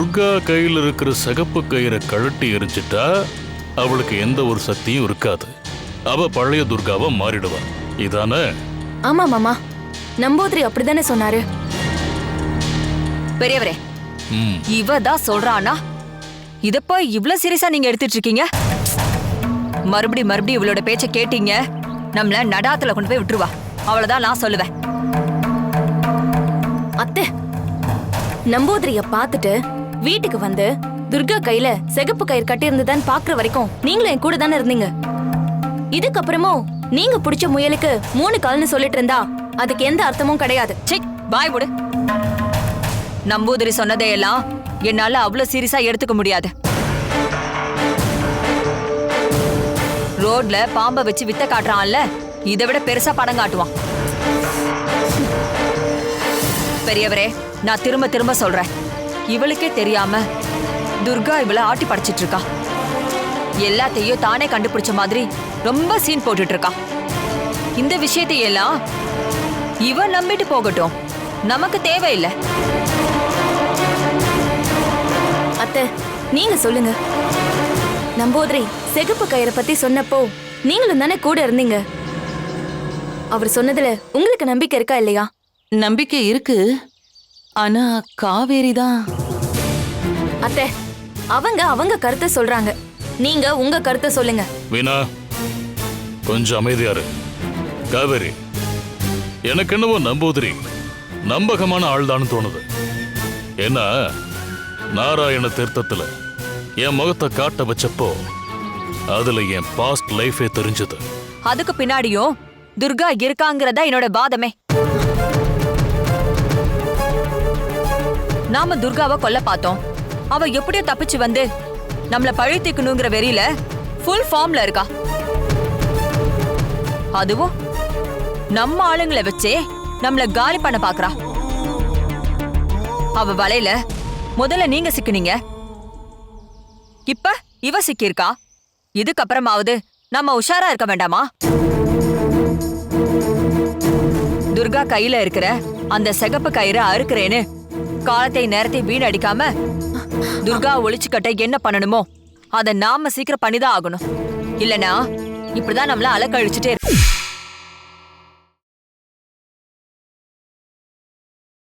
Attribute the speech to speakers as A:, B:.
A: துர்கா கையில் இருக்கிற சிகப்பு கயிறை கழட்டி எரிஞ்சிட்டா அவளுக்கு எந்த ஒரு சக்தியும் இருக்காது. அவ பழைய துர்காவா மாறிடுவா. இதானே?
B: ஆமா மாமா. நம்பூதிரி அப்படிதானே சொன்னாரு.
C: பெரியவரே இவ தான் சொல்றானா? இத போய் இவ்ளோ சீரியஸா நீங்க எடுத்துட்டு இருக்கீங்க? மறுபடி மறுபடி இவளோட பேச்ச கேட்டீங்க நம்மள நடாத்துல கொண்டு போய் விட்டுருவா. அவ்வளவுதான் நான் சொல்லுவேன்.
B: அத்தை நம்பூதிரிய பார்த்துட்டு வீட்டுக்கு வந்து துர்கா கையில சிகப்பு கயிறு கட்டி இருந்ததான்னு பாக்குற வரைக்கும் நீங்களும் என் கூட தானே இருந்தீங்க. இதுக்கப்புறமும் நீங்க பிடிச்ச முயலுக்கு மூணு கால்னு சொல்லிட்டு இருந்தா அதுக்கு எந்த அர்த்தமும் கிடையாது.
C: சே பாய் விடு நம்பூதிரி சொன்னதையெல்லாம் என்னால அவ்வளவு சீரியஸா எடுத்துக்க முடியாது. ரோட்ல பாம்பை வச்சு வித்த காட்டுறான்ல இதை விட பெருசா படம் காட்டுவான். பெரியவரே நான் திரும்ப திரும்ப சொல்றேன். இவளுக்கே தெரியாம துர்கா இவளை ஆட்டி படைச்சிட்டு இருக்கா. எல்லாத்தையும் தானே கண்டுபிடிச்ச மாதிரி ரொம்ப சீன் போட்டுட்டு இருக்கா. இந்த விஷயத்தையெல்லாம் இவ நம்பிட்டு போகட்டும். நமக்கு தேவையில்லை.
B: அத்தை நீங்க சொல்லுங்க. நம்பூதிரி சிகப்பு கயிறை பத்தி சொன்னப்போ நீங்களும் தானே கூட இருந்தீங்க. அவர் சொன்னதுல உங்களுக்கு நம்பிக்கை இருக்கா இல்லையா?
D: நம்பிக்கை இருக்கு. ஆனா காவேரி தான்.
B: அத்தை அவங்க அவங்க கருத்தை சொல்றாங்க. நீங்க உங்க கருத்தை சொல்லுங்க.
A: வீணா கொஞ்சம் அமைதியா இரு. காவேரி எனக்கு என்னவோ நம்பூதிரி நம்பகமான ஆள்தான்னு தோணுது. ஏன்னா நாராயண தீர்த்தத்துல என் முகத்தை காட்ட வச்சப்போ அதுல என் பாஸ்ட் லைஃபே தெரிஞ்சது.
C: அதுக்கு பின்னாடியும் துர்கா இருக்காங்கிறதா என்னோட வாதமே. நாம துர்காவை கொல்ல பார்த்தோம். அவ எப்படியோ தப்பிச்சு வந்து நம்மள பழி தீக்கணுங்கிற வெறியில ஃபுல் ஃபார்ம்ல இருக்கா. அதுவும் நம்ம ஆளுங்களை வச்சே நம்மள காலி பண்ண பாக்குறா அவ வலையில முதல்ல நீங்க சிக்கினீங்க. இப்ப இவ சிக்கியிருக்கா. இதுக்கப்புறமாவது நம்ம உஷாரா இருக்க வேண்டாமா? துர்கா கையில இருக்கிற அந்த சிகப்பு கயிறை அறுக்கிறேன்னு காலத்தை நேரத்தை வீணடிக்காம துர்கா ஒளிச்சுக்கட்ட என்ன பண்ணணுமோ அதை நாம சீக்கிரம் பண்ணிதான் ஆகணும். இல்லனா இப்படிதான் நம்மள அலக்கழிச்சுட்டே இருக்கு